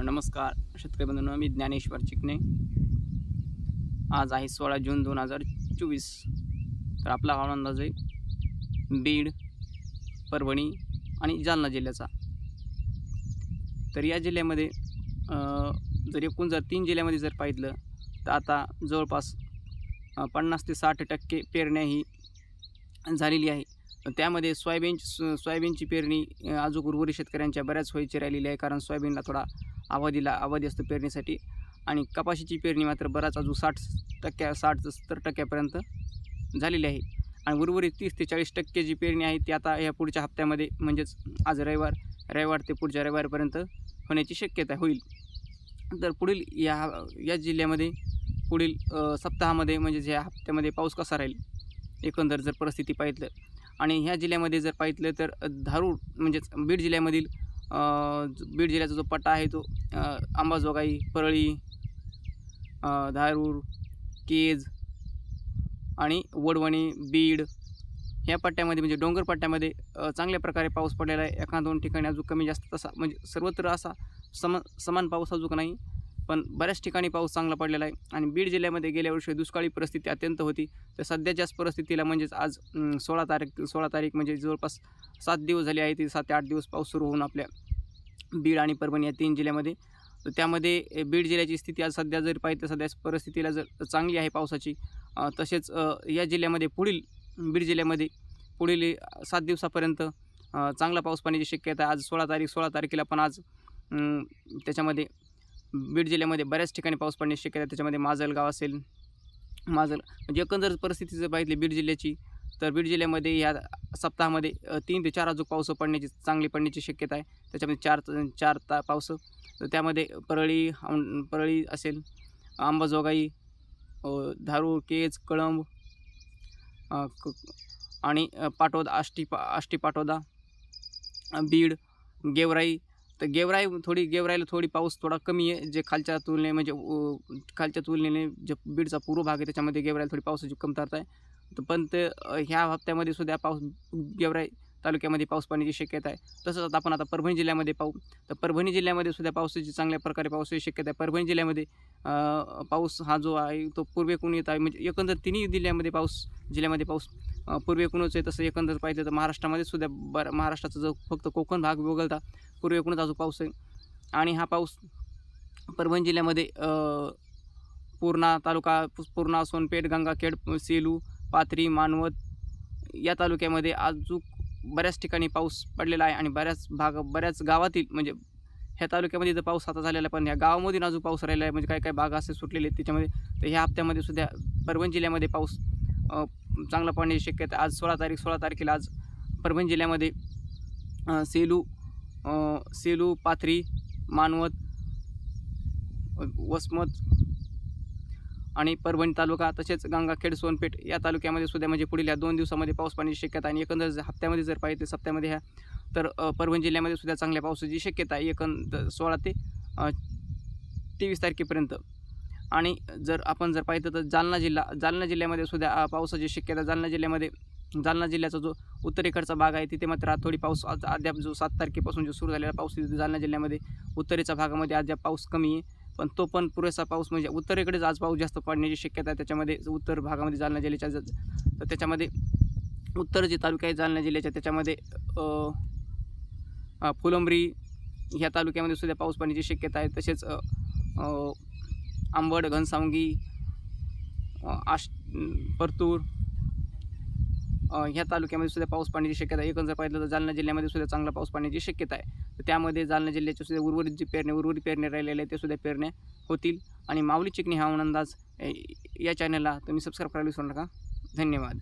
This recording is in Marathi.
नमस्कार शेतकरी बंधूंनो मी ज्ञानेश्वर चिकणे आज आहे सोळा जून दोन हजार चोवीस. तर आपला हवामान अंदाज आहे बीड परभणी आणि जालना जिल्ह्याचा. तर या जिल्ह्यामध्ये जर एकूण जर तीन जिल्ह्यामध्ये जर पाहिलं तर आता जवळपास पन्नास ते साठ टक्के पेरण्या ही झालेली आहे. त्यामध्ये सोयाबीन सोयाबीनची पेरणी अ, अजून उर्वरित शेतकऱ्यांच्या बऱ्याच व्हायची राहिलेली आहे कारण सोयाबीनला थोडा अवधीला अवधी असतो पेरणीसाठी. आणि कपाशीची पेरणी मात्र बराच अजून साठ टक्क्या साठ ते सत्तर टक्क्यापर्यंत झालेली आहे. आणि उर्वरित तीस ते चाळीस टक्के जी पेरणी आहे ती आता या पुढच्या हप्त्यामध्ये म्हणजेच आज रविवार रविवार ते पुढच्या रविवारपर्यंत होण्याची शक्यता होईल. तर पुढील या या जिल्ह्यामध्ये पुढील सप्ताहामध्ये म्हणजेच या हप्त्यामध्ये पाऊस कसा राहील? एकंदर जर परिस्थिती पाहिलं आणि ह्या जिल्ह्यामध्ये जर पाहिलं तर धारूर म्हणजेच बीड जिल्ह्यामधील बीड जिल्ह्याचा जो पट्टा आहे तो अंबाजोगाई परळी धारूर केज आणि वडवणी बीड ह्या पट्ट्यामध्ये म्हणजे डोंगर पट्ट्यामध्ये चांगल्या प्रकारे पाऊस पडलेला आहे. एखाद दोन ठिकाणी अजून कमी जास्त तसा म्हणजे सर्वत्र असा सम समान पाऊस अजून नाही. पण बऱ्याच ठिकाणी पाऊस चांगला पडलेला आहे. आणि बीड जिल्ह्यामध्ये गेल्या वर्षी दुष्काळी परिस्थिती अत्यंत होती. तर सध्याच्याच परिस्थितीला म्हणजेच आज सोळा तारीख सोळा तारीख म्हणजे जवळपास सात दिवस झाले आहे. ते सात ते आठ दिवस पाऊस सुरू होऊन आपल्या बीड आणि परभणी या तीन जिल्ह्यामध्ये. तर त्यामध्ये बीड जिल्ह्याची स्थिती आज सध्या जर पाहिजे तर सध्या परिस्थितीला जर चांगली आहे पावसाची तसेच या जिल्ह्यामध्ये पुढील बीड जिल्ह्यामध्ये पुढील सात दिवसापर्यंत चांगला पाऊस पाण्याची शक्यता आज सोळा तारीख सोळा तारखेला पण आज त्याच्यामध्ये बीड जिल्ह्यामध्ये बऱ्याच ठिकाणी पाऊस पडण्याची शक्यता आहे. त्याच्यामध्ये माजलगाव असेल माजल म्हणजे एकंदर परिस्थिती जर पाहिली बीड जिल्ह्याची तर बीड जिल्ह्यामध्ये या सप्ताहामध्ये तीन ते चार अजून पाऊस पडण्याची चांगली पडण्याची शक्यता आहे. त्याच्यामध्ये चार चार ता पाऊस तर त्यामध्ये परळी परळी असेल आंबाजोगाई अ, धारूर केज कळंब क- आणि पाटोदा आष्टी पा आष्टी पाटोदा बीड गेवराई तर गेवराई थोडी गेवराईला थोडी पाऊस थोडा कमी आहे. जे खालच्या तुलने म्हणजे खालच्या तुलनेने जे बीडचा पूर्व भाग आहे त्याच्यामध्ये गेवराईला थोडी पावसाची कमतरता आहे. तर पण ते ह्या हप्त्यामध्ये सुद्धा पाऊस गेवराई तालुक्यामध्ये पाऊस पाण्याची शक्यता आहे. तसंच आता आपण आता परभणी जिल्ह्यामध्ये पाहू. तर परभणी जिल्ह्यामध्ये सुद्धा पावसाची चांगल्या प्रकारे पावसाची शक्यता आहे. परभणी जिल्ह्यामध्ये पाऊस हा जो आहे तो पूर्वेकडून येत आहे. म्हणजे एकंदर तिन्ही जिल्ह्यामध्ये पाऊस जिल्ह्यामध्ये पाऊस अ, पूर्वेकडूनच आहे तसं एकंदर पाहिजे तर महाराष्ट्रामध्ये सुद्धा बर महाराष्ट्राचा जो फक्त कोकण भाग वगळता पूर्वेकडूनच अजून पाऊस आहे. आणि हा पाऊस परभणी जिल्ह्यामध्ये पूर्णा तालुका पूर्णा सोनपेठ गंगाखेड सेलू पाथरी मानवत या तालुक्यामध्ये अजून बऱ्याच ठिकाणी पाऊस पडलेला आहे. आणि बऱ्याच भाग बऱ्याच गावातील म्हणजे ह्या तालुक्यामध्ये तर पाऊस आता झालेला पण ह्या गावामधून अजून पाऊस राहिला आहे. म्हणजे काही काही भाग असे सुटलेले आहेत त्याच्यामध्ये तर ह्या हप्त्यामध्ये सुद्धा परभणी जिल्ह्यामध्ये पाऊस चांगला पाहण्याची शक्यता आज सोळा तारीख सोळा तारखेला आज परभणी जिल्ह्यामध्ये सेलू सेलू पाथरी मानवत वसमत आणि परभणी तालुका तसेच गंगाखेड सोनपेठ या तालुक्यामध्ये सुद्धा म्हणजे पुढील या दोन दिवसामध्ये पाऊस पाण्याची शक्यता आणि एकंदर हप्त्यामध्ये जर पाहिजे सप्त्यामध्ये ह्या तर परभणी जिल्ह्यामध्ये सुद्धा चांगल्या पावसाची शक्यता आहे. सोळा ते तेवीस तारखेपर्यंत. आणि जर आपण जर पाहिलं तर जालना जिल्हा जालना जिल्ह्यामध्ये सुद्धा पावसाची शक्यता जालना जिल्ह्यामध्ये जालना जिल्ह्याचा जो उत्तरेकडचा भाग आहे तिथे मात्र थोडी पाऊस आज अद्याप जो सात तारखेपासून जो सुरू झालेला पाऊस तिथे जालना जिल्ह्यामध्ये उत्तरेच्या भागामध्ये अद्याप पाऊस कमी आहे. पण तो पण पुरेसा पाऊस म्हणजे उत्तरेकडेच आज पाऊस जास्त पडण्याची शक्यता आहे. त्याच्यामध्ये उत्तर भागामध्ये जालना जिल्ह्याच्या तर त्याच्यामध्ये उत्तर जे तालुके आहेत जालना जिल्ह्याच्या त्याच्यामध्ये फुलंबरी ह्या तालुक्यामध्ये सुद्धा पाऊस पडण्याची शक्यता आहे. तसेच आंबड घनसावंगी आश परतूर ह्या तालुक्यामध्ये सुद्धा पाऊस पाण्याची शक्यता आहे. एकंदर पाहिलं तर जालना जिल्ह्यामध्ये सुद्धा चांगला पाऊस पाण्याची शक्यता आहे. तर त्यामध्ये जालना जिल्ह्याचे सुद्धा उर्वरित जे पेरणे उर्वरित पेरणे राहिलेले आहे ते सुद्धा पेरणे होतील. आणि माऊली चिकणी हवामान अंदाज या चॅनलला तुम्ही सबस्क्राईब करायला विसरू नका. धन्यवाद.